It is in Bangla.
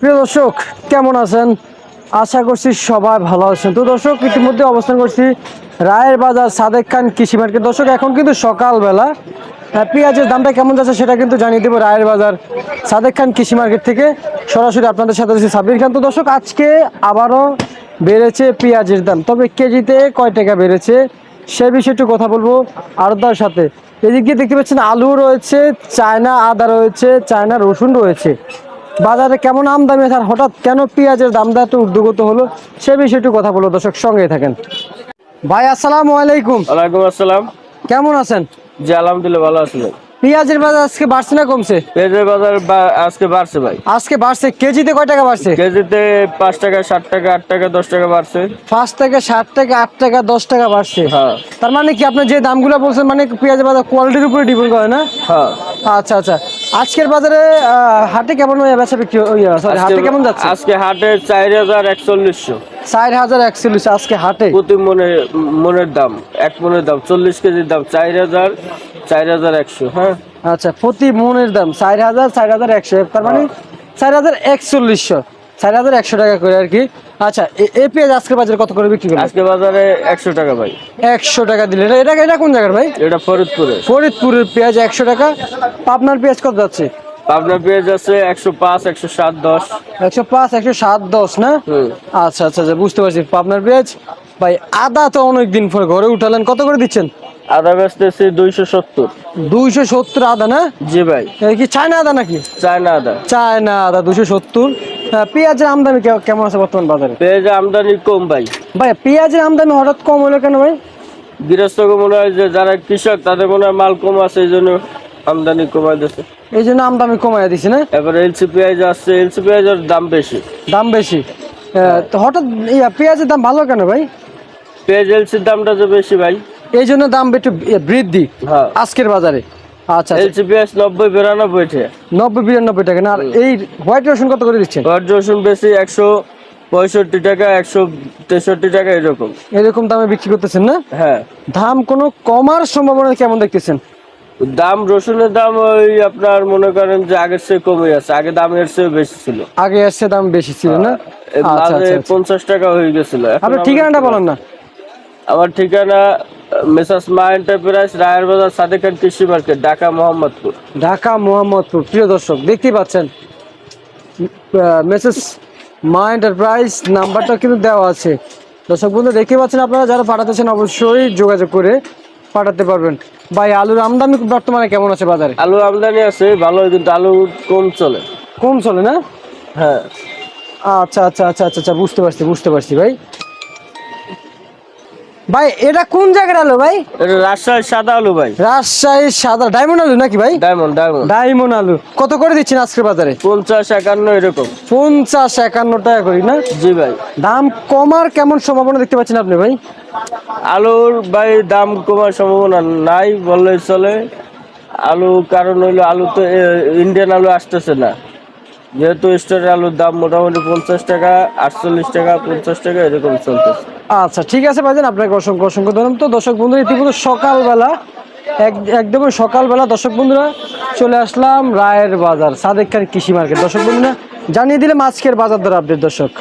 প্রিয় দর্শক কেমন আছেন? আশা করছি সবাই ভালো আছেন। তো দর্শক ইতিমধ্যে অবস্থান করছি রায়ের বাজার সাদেক খান কৃষি মার্কেট। দর্শক এখন কিন্তু সকালবেলা। আহ, পেঁয়াজের দামটা কেমন যাচ্ছে সেটা কিন্তু জানিয়ে দেবো রায়ের বাজার সাদেক খান কৃষি মার্কেট থেকে। সরাসরি আপনাদের সাথে আছি সাবির খান। তো দর্শক আজকে আবারও বেড়েছে পেঁয়াজের দাম। তবে কেজিতে কয় টাকা বেড়েছে সে বিষয়ে একটু কথা বলব আরদার সাথে। এদিকে দেখতে পাচ্ছেন আলু রয়েছে চায়না আদা রয়েছে চায়না রসুন রয়েছে। বাজারে কেমন আমদানি আছে আর হঠাৎ কেন পেঁয়াজের দামটা এত উদ্যোগত হলো সে বিষয়ে একটু কথা বলো দর্শক সঙ্গে থাকেন। ভাই আসসালামু আলাইকুম। ওয়ালাইকুম আসসালাম। কেমন আছেন? জি আলহামদুলিল্লাহ ভালো আছি পেঁয়াজের বাজার আজকে বাড়ছে না কমছে? পেঁয়াজের বাজার আজকে বাড়ছে ভাই। আজকে বাড়ছে। কেজিতে কয় টাকা বাড়ছে? কেজিতে পাঁচ টাকা ষাট টাকা আট টাকা দশ টাকা বাড়ছে। পাঁচ থেকে ষাট টাকা আট টাকা দশ টাকা বাড়ছে। হ্যাঁ। তার মানে কি আপনি যে দামগুলো বলছেন মানে পেঁয়াজের বাজার কোয়ালিটির উপরে ডিপেন্ড করে না? হ্যাঁ। আচ্ছা আচ্ছা। আজকের বাজারে হাটে কেমন বেচা বিক্রি সরি হাটে কেমন যাচ্ছে? আজকে হাটে চার হাজার একচল্লিশশো। চার হাজার একচল্লিশ আজকে হাটে? প্রতি মনে মনের দাম এক মনের দাম চল্লিশ কেজির দাম চার হাজার চার হাজার একশো হ্যাঁ। আচ্ছা প্রতি মনের দাম চার হাজার চার হাজার একশো তার মানে চার হাজার একচল্লিশশো। চার হাজার একশো টাকা করে আর কি। আচ্ছা এই পেঁয়াজ আজকের বাজারে কত করে বিক্রি করবে আজকে বাজারে একশো টাকা ভাই। একশো টাকা দিলে এটা এটা এটা কোন জায়গার ভাই? এটা ফরিদপুরে। ফরিদপুরের পেঁয়াজ একশো টাকা। পাবনার পেঁয়াজ কত যাচ্ছে? আপনার পেঁয়াজ আছে একশো পাঁচ একশো সাত দশ। একশো পাঁচ একশো সাত দশ না? আচ্ছা আচ্ছা আচ্ছা বুঝতে পারছি। পাবনার পেঁয়াজ ভাই আদা তো অনেক দিন পরে ঘরে উঠালেন। কত করে দিচ্ছেন? আদা বেচতেছি দুইশো সত্তর। দুইশো সত্তর আদা না? জি ভাই। কি চায়না আদা নাকি? চায়না আদা। চায়না আদা দুশো সত্তর। পেঁয়াজের আমদানি কে- কেমন আছে বর্তমান বাজারে? পেঁয়াজ আমদানি কম ভাই। ভাই পেঁয়াজের আমদানি হঠাৎ কম হলো কেন ভাই? গৃহস্থকে মনে হয় যে যারা কৃষক তাদের মনে হয় মাল কম আছে এই জন্য আমদানি কমাই দিচ্ছে এই জন্য আমদানি কমাই দিছে না? এবার এলসি পেঁয়াজ আসছে এলসি পেঁয়াজের দাম বেশি। দাম বেশি। তো হঠাৎ পেঁয়াজের দাম ভালো কেন ভাই? পেঁয়াজ এলসির দামটা যে বেশি ভাই। এই জন্য দাম একটু বৃদ্ধি হ্যাঁ। আজকের বাজারে। আচ্ছা আচ্ছা। এলসি পেঁয়াজ নব্বই বিরানব্বই টাকা। না আর এই হোয়াইট রসুন কত করে দিচ্ছেন? ঘর রসুন বেশি একশো পঁয়ষট্টি টাকা একশো তেষট্টি টাকা এরকম। এরকম দামে বিক্রি করতেছেন না? হ্যাঁ। দাম কোনো কমার সম্ভাবনা কেমন দেখতেছেন? দাম রসুনের দাম ওই আপনার মনে করেন যে আগের চেয়ে কমে আছে। আগে দাম এর চেয়ে বেশি ছিল। আগে আসছে দাম বেশি ছিল না? আচ্ছা মাঝে আচ্ছা আচ্ছা। পঞ্চাশ টাকা হয়ে গেছিল। আপনার ঠিকানাটা বলেন না। আমার ঠিকানা মেসাস মা এন্টারপ্রাইজ রায়ের বাজার সাদেক খান কৃষি মার্কেট ঢাকা মোহাম্মদপুর। ঢাকা মোহাম্মদপুর। প্রিয় দর্শক দেখতেই পাচ্ছেন মেসেজ মা এন্টারপ্রাইজ নাম্বারটা কিন্তু দেওয়া আছে। দর্শক বন্ধু দেখতে পাচ্ছেন আপনারা যারা পাঠাতেছেন অবশ্যই যোগাযোগ করে পাঠাতে পারবেন। ভাই আলুর আমদানি বর্তমানে কেমন আছে বাজারে? আলু আমদানি আছে ভালো কিন্তু আলু কম চলে। কম চলে না? হ্যাঁ। আচ্ছা আচ্ছা আচ্ছা আচ্ছা আচ্ছা বুঝতে পারছি বুঝতে পারছি ভাই। ভাই এটা কোন জায়গার আলু ভাই? এটা রাজশাহীর সাদা আলু ভাই। রাজশাহীর সাদা ডায়মন্ড আলু নাকি ভাই? ডায়মন্ড ডায়মন্ড ডায়মন্ড আলু। কত করে দিচ্ছেন আজকের বাজারে? পঞ্চাশ একান্ন এরকম। পঞ্চাশ একান্ন টাকা করি না? জি ভাই। দাম কমার কেমন সম্ভাবনা দেখতে পাচ্ছেন আপনি ভাই? আলুর ভাই দাম কমার সম্ভাবনা নাই বললে চলে। আলু কারণ হইল আলু তো ইন্ডিয়ান আলু আসতেছে না। যেহেতু স্টোরের আলুর দাম মোটামুটি পঞ্চাশ টাকা, আটচল্লিশ টাকা, পঞ্চাশ টাকা, এরকম চলতেছে। আচ্ছা ঠিক আছে ভাইজান, আপনাকে অসংখ্য অসংখ্য ধরুন তো দর্শক বন্ধুরা, ইতিমধ্যে সকালবেলা, এক একদম সকালবেলা দর্শক বন্ধুরা, চলে আসলাম রায়ের বাজার, সাদেক খান কৃষি মার্কেট। দর্শক বন্ধুরা, জানিয়ে দিলাম আজকের বাজার দর আপডেট দর্শক।